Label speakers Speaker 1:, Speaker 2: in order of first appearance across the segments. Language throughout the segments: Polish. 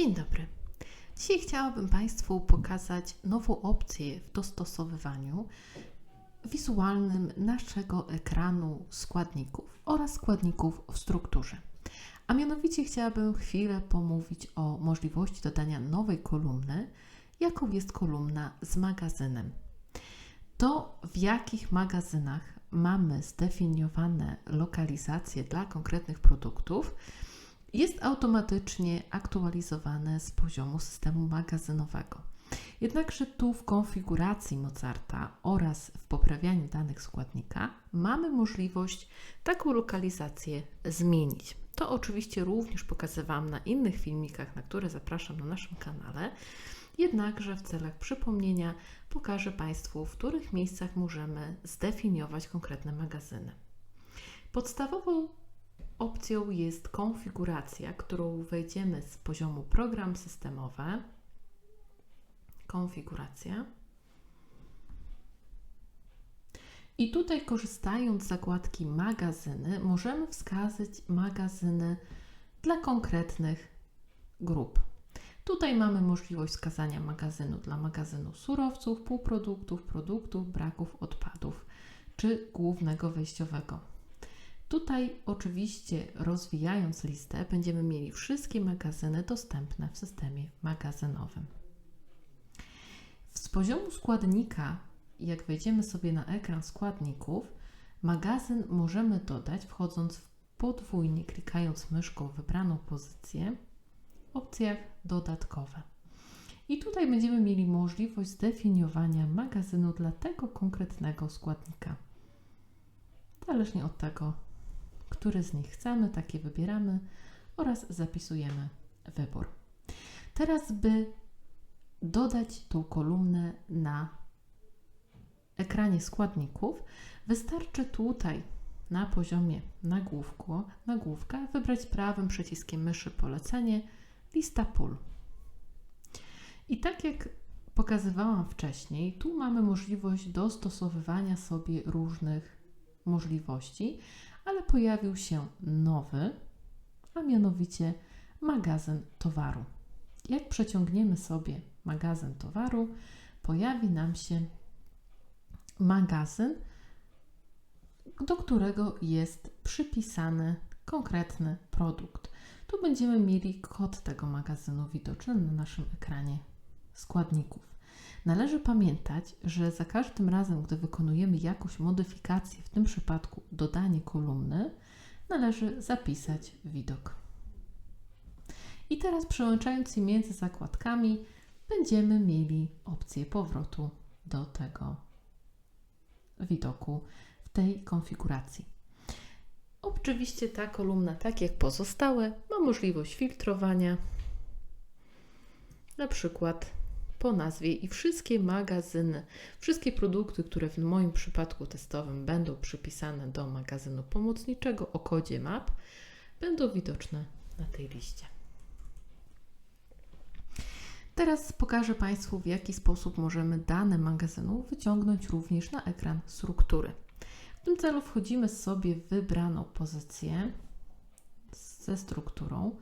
Speaker 1: Dzień dobry. Dzisiaj chciałabym Państwu pokazać nową opcję w dostosowywaniu wizualnym naszego ekranu składników oraz składników w strukturze. A mianowicie chciałabym chwilę pomówić o możliwości dodania nowej kolumny, jaką jest kolumna z magazynem. To w jakich magazynach mamy zdefiniowane lokalizacje dla konkretnych produktów, jest automatycznie aktualizowane z poziomu systemu magazynowego. Jednakże tu w konfiguracji Mozarta oraz w poprawianiu danych składnika mamy możliwość taką lokalizację zmienić. To oczywiście również pokazywałam na innych filmikach, na które zapraszam na naszym kanale. Jednakże w celach przypomnienia pokażę Państwu, w których miejscach możemy zdefiniować konkretne magazyny. Podstawową opcją jest konfiguracja, którą wejdziemy z poziomu program systemowe. Konfiguracja. I tutaj korzystając z zakładki magazyny, możemy wskazać magazyny dla konkretnych grup. Tutaj mamy możliwość wskazania magazynu dla magazynu surowców, półproduktów, produktów, braków, odpadów czy głównego wejściowego. Tutaj oczywiście rozwijając listę będziemy mieli wszystkie magazyny dostępne w systemie magazynowym. Z poziomu składnika, jak wejdziemy sobie na ekran składników, magazyn możemy dodać wchodząc w podwójnie klikając myszką w wybraną pozycję w opcjach dodatkowe. I tutaj będziemy mieli możliwość zdefiniowania magazynu dla tego konkretnego składnika. Zależnie od tego, który z nich chcemy, takie wybieramy oraz zapisujemy wybór. Teraz, by dodać tą kolumnę na ekranie składników, wystarczy tutaj na poziomie nagłówku, nagłówka wybrać prawym przyciskiem myszy polecenie lista pól. I tak jak pokazywałam wcześniej, tu mamy możliwość dostosowywania sobie różnych możliwości, ale pojawił się nowy, a mianowicie magazyn towaru. Jak przeciągniemy sobie magazyn towaru, pojawi nam się magazyn, do którego jest przypisany konkretny produkt. Tu będziemy mieli kod tego magazynu widoczny na naszym ekranie składników. Należy pamiętać, że za każdym razem, gdy wykonujemy jakąś modyfikację, w tym przypadku dodanie kolumny, należy zapisać widok. I teraz przełączając się między zakładkami, będziemy mieli opcję powrotu do tego widoku w tej konfiguracji. Oczywiście ta kolumna, tak jak pozostałe, ma możliwość filtrowania, na przykład po nazwie i wszystkie magazyny, wszystkie produkty, które w moim przypadku testowym będą przypisane do magazynu pomocniczego o kodzie MAP, będą widoczne na tej liście. Teraz pokażę Państwu, w jaki sposób możemy dane magazynu wyciągnąć również na ekran struktury. W tym celu wchodzimy sobie w wybraną pozycję ze strukturą.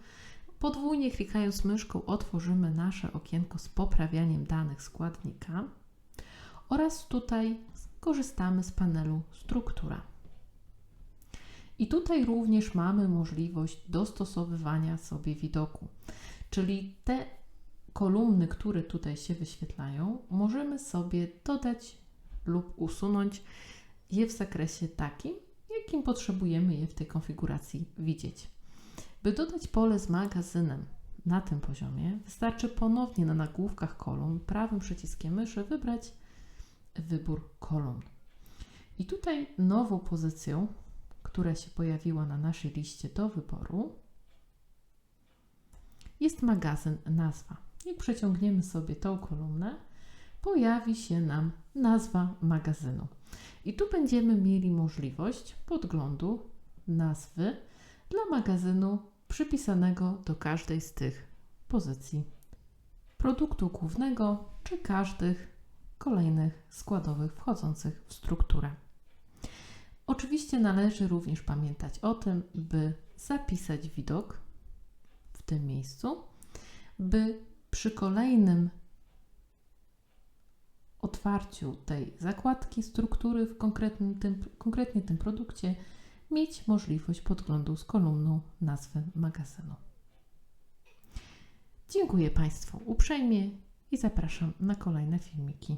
Speaker 1: Podwójnie klikając myszką otworzymy nasze okienko z poprawianiem danych składnika oraz tutaj korzystamy z panelu struktura. I tutaj również mamy możliwość dostosowywania sobie widoku, czyli te kolumny, które tutaj się wyświetlają, możemy sobie dodać lub usunąć je w zakresie takim, jakim potrzebujemy je w tej konfiguracji widzieć. By dodać pole z magazynem na tym poziomie, wystarczy ponownie na nagłówkach kolumn prawym przyciskiem myszy wybrać wybór kolumn. I tutaj nową pozycją, która się pojawiła na naszej liście do wyboru, jest magazyn nazwa. Jak przeciągniemy sobie tą kolumnę, pojawi się nam nazwa magazynu. I tu będziemy mieli możliwość podglądu nazwy dla magazynu przypisanego do każdej z tych pozycji produktu głównego czy każdych kolejnych składowych wchodzących w strukturę. Oczywiście należy również pamiętać o tym, by zapisać widok w tym miejscu by przy kolejnym otwarciu tej zakładki struktury w konkretnym tym, konkretnie tym produkcie mieć możliwość podglądu z kolumną nazwy magazynu. Dziękuję Państwu uprzejmie i zapraszam na kolejne filmiki.